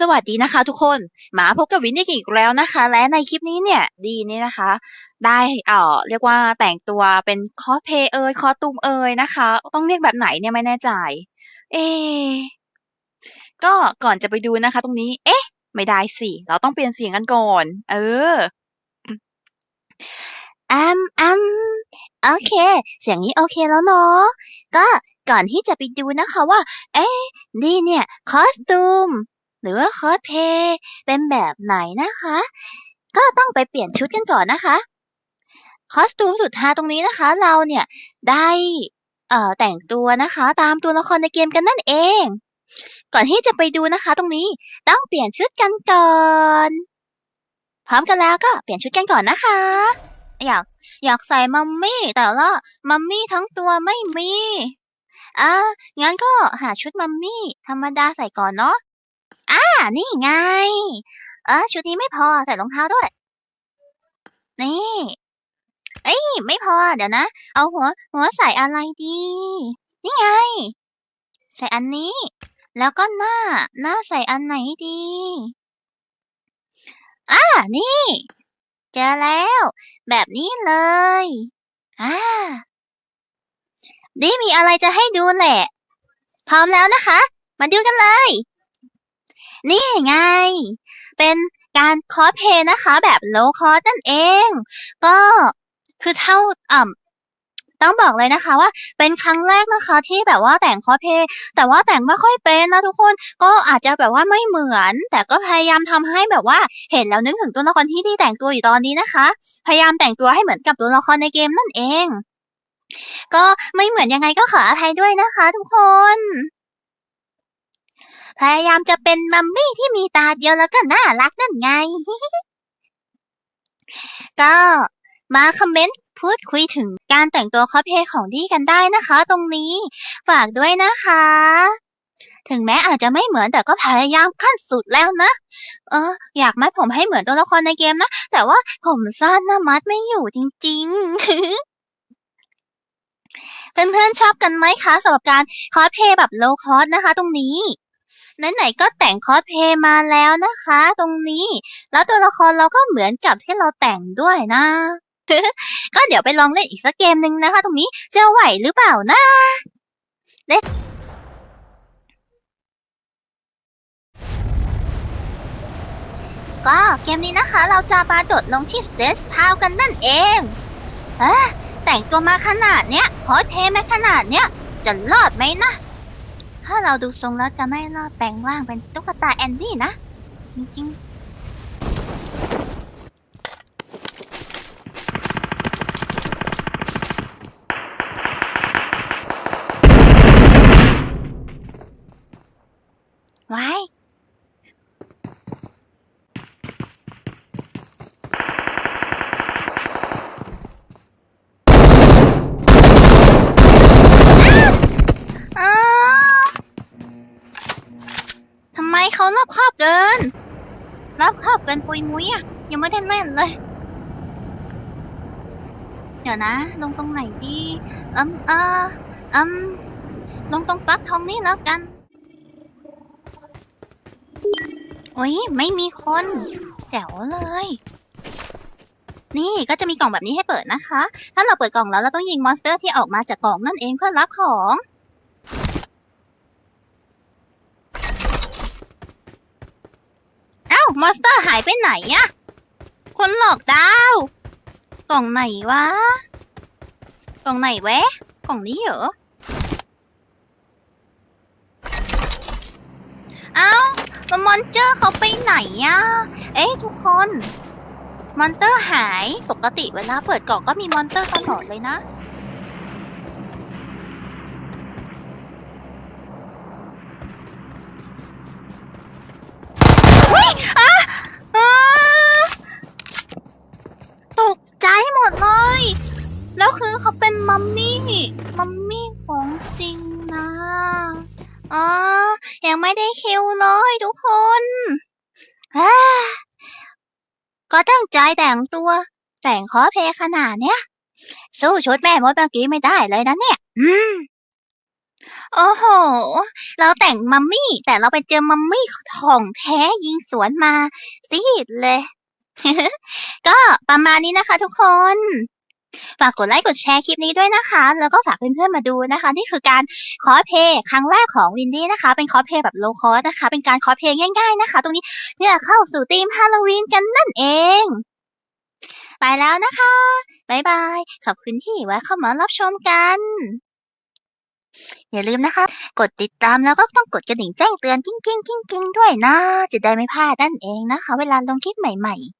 สวัสดีนะคะทุกคนมาพบกับวินนี่อีกแล้วนะคะ และในคลิปนี้เนี่ยดีนี่นะคะ ได้เอ่อเรียกว่าแต่งตัวเป็นคอสเพย์เอยคอสตูมเอยนะคะ ต้องเรียกแบบไหนเนี่ยไม่แน่ใจ เอ ก็ก่อนจะไปดูนะคะ ตรงนี้ เอ๊ะ ไม่ได้สิเราต้องเปลี่ยนเสียงกันก่อน เอออัมอัมโอเค เสียงนี้โอเคแล้วเนาะก็ก่อนที่จะไปดูนะคะว่า เอ๊ะนี่เนี่ยคอสตูม หรือว่าคอสเพย์เป็นแบบไหนนะคะ ก็ต้องไปเปลี่ยนชุดกันก่อนนะคะคอสตูมสุดท้ายตรงนี้นะคะ เราเนี่ยได้เอ่อแต่งตัวนะคะ ตามตัวละครในเกมกันนั่นเอง ก่อนที่จะไปดูนะคะ ตรงนี้ต้องเปลี่ยนชุดกันก่อน พร้อมกันแล้วก็เปลี่ยนชุดกันก่อนนะคะ อยากอยากใส่มัมมี่แต่ว่ามัมมี่ทั้งตัวไม่มีอะงั้นก็หาชุดมัมมี่ธรรมดาใส่ก่อนเนาะ อ่า นี่ไง เออชุดนี้ไม่พอใส่รองเท้าด้วย นี่เอ้ยไม่พอ เดี๋ยวนะ เอาหัว หัวใส่อะไรดี นี่ไง ใส่อันนี้ แล้วก็หน้า หน้าใส่อันไหนดีอ่านี่ เจอแล้ว แบบนี้เลยอ่าดีมีอะไรจะให้ดูแหละ พร้อมแล้วนะคะ มาดูกันเลย นี่ไง เป็นการคอสเพลย์นะคะ แบบโลคอสนั่นเอง ก็คือเท่าอ่ำต้องบอกเลยนะคะว่าเป็นครั้งแรกนะคะที่แบบว่าแต่งคอสเพลย์แต่ว่าแต่งไม่ค่อยเป็นนะทุกคนก็อาจจะแบบว่าไม่เหมือน แต่ก็พยายามทำให้แบบว่าเห็นแล้วนึกถึงตัวละครที่ที่แต่งตัวอยู่ตอนนี้นะคะ พยายามแต่งตัวให้เหมือนกับตัวละครในเกมนั่นเอง ก็ไม่เหมือนยังไงก็ขออภัยด้วยนะคะ ทุกคน พยายามจะเป็นมัมมี่ที่มีตาเดียวแล้วก็น่ารักนั่นไง ก็มาคอมเมนต์พูดคุยถึงการแต่งตัวคอสเพลย์ของดีกันได้นะคะ ตรงนี้ ฝากด้วยนะคะ ถึงแม้อาจจะไม่เหมือนแต่ก็พยายามขั้นสุดแล้วนะ เออ อยากมัดผมให้เหมือนตัวละครในเกมนะ แต่ว่าผมสั้นนะมัดไม่อยู่จริง ๆเพื่อนๆชอบกันไหมคะสำหรับการคอสเพย์แบบโลคอสนะคะ ตรงนี้ ไหนๆก็แต่งคอสเพลย์มาแล้วนะคะ ตรงนี้ แล้วตัวละครเราก็เหมือนกับที่เราแต่งด้วยนะ ก็เดี๋ยวไปลองเล่นอีกสักเกมหนึ่งนะคะ ตรงนี้จะไหวหรือเปล่านะเล่ก็เกมนี้นะคะเราจะมาโดดลงที่สเตจทาวกันนั่นเองเอะแต่งตัวมาขนาดเนี้ยคอสเพย์มาขนาดเนี้ยจะรอดไหมนะ ถ้าเราดูทรงแล้วจะไม่น่าแปลงร่างเป็นตุ๊กตาแอนดี้นะ จริงๆไว้อ้าวทำไมเขารอบคอบ เกินรอบคอบเกินปุยมุ้ยอะยังไม่ได้เล่นเลย เดี๋ยวนะ ลงตรงไหนดีอืมเอออืมลงตรงปลั๊กทองนี่แล้วกัน โอ้ยไม่มีคน แจ๋วเลย นี่ก็จะมีกล่องแบบนี้ให้เปิดนะคะ ถ้าเราเปิดกล่องแล้วเราต้องยิงมอนสเตอร์ที่ออกมาจากกล่องนั่นเองเพื่อรับของ เอ้า มอนสเตอร์หายไปไหนอะคนหลอกดาว กล่องไหนวะ กล่องไหนแวะ กล่องนี้เหรอ เอ้าแล้วมอนเตอร์เขาไปไหนอะเอ๊ะทุกคน มอนเตอร์หาย ปกติเวลาเปิดกล่องก็มีมอนเตอร์ตลอดเลยนะ อุ๊ยอะอ่าตกใจหมดเลย แล้วคือเขาเป็น มัมมี่ มัมมี่ของจริงนะอ๋อยังไม่ได้คิวเลยทุกคนก็ตั้งใจแต่งตัว แต่งคอเพลย์ขนาดเนี้ย สู้ชุดแม่มดเมื่อกี้ไม่ได้เลยนะเนี่ย อืมโอ้โห เราแต่งมัมมี่ แต่เราไปเจอมัมมี่ของแท้ยิงสวนมาซีดเลย ก็ประมาณนี้นะคะทุกคน ฝากกดไลค์กดแชร์คลิปนี้ด้วยนะคะ แล้วก็ฝากเพื่อนๆมาดูนะคะ นี่คือการคอสเพลย์ครั้งแรกของวินดี้นะคะ เป็นคอสเพลย์แบบโลคอสนะคะ เป็นการคอสเพลย์ง่ายๆนะคะ ตรงนี้เพื่อเข้าสู่ธีมฮาโลวีนกันนั่นเอง ไปแล้วนะคะบายบายขอบคุณที่แวะเข้ามารับชมกันอย่าลืมนะคะ กดติดตามแล้วก็ต้องกดกระดิ่งแจ้งเตือนกิ้งกิ้งกิ้งกิ้งด้วยนะ จะได้ไม่พลาดนั่นเองนะคะ เวลาลงคลิปใหม่ ๆ